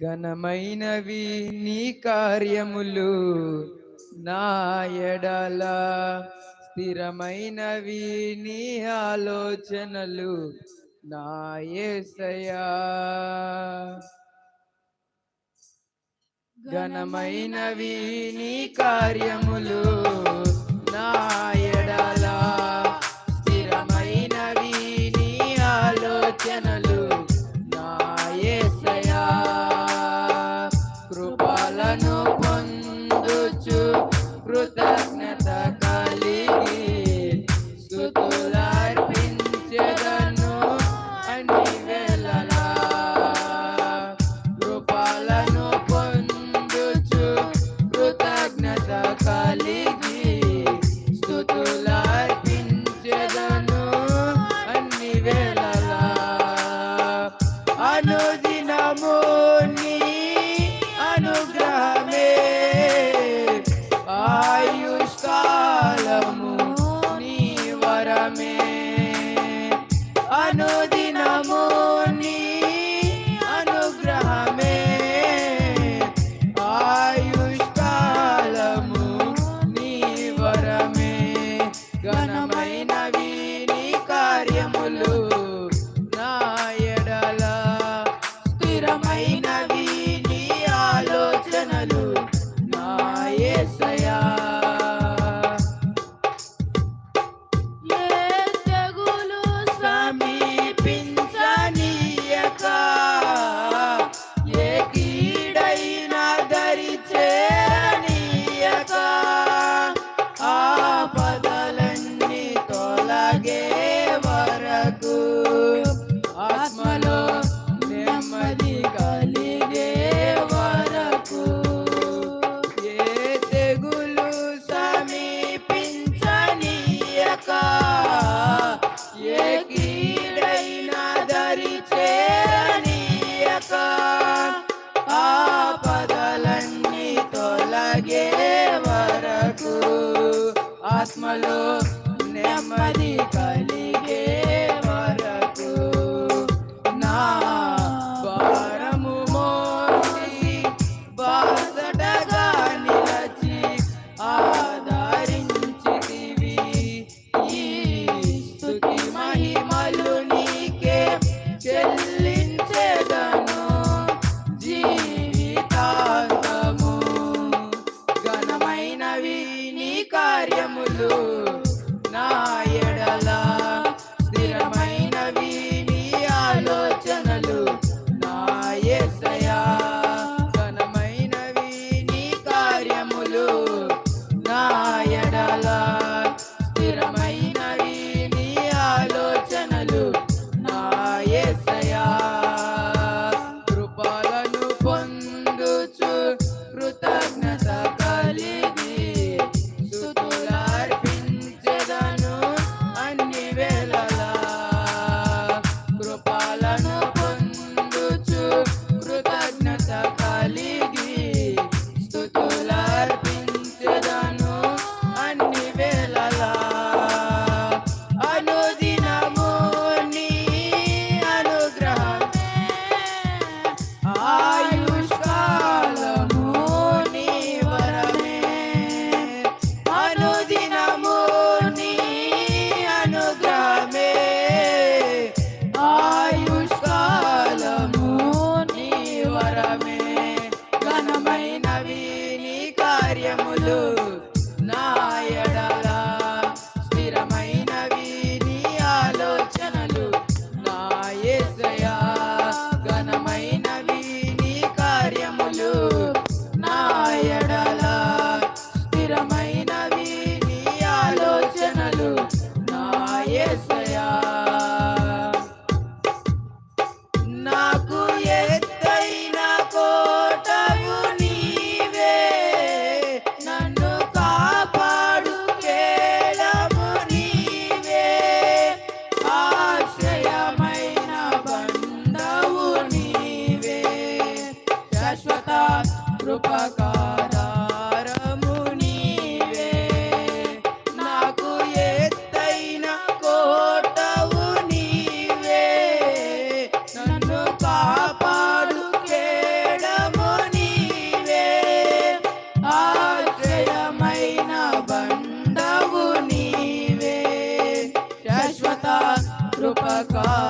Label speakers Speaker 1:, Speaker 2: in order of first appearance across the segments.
Speaker 1: ఘనమైనవి నీ కార్యములు నా స్థిరమైనవి నీ ఆలోచనలు నాయసయా ఘనమైనవి నీ కార్యములు నాయ ఆత్మలో నెమ్మది కలి కార్యములు. Bye.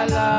Speaker 1: ఎడల స్థిరమైనవి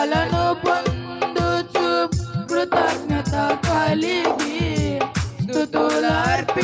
Speaker 1: కృపాలను పొందుచు కృతజ్ఞత కలిగి స్థుతులార్ప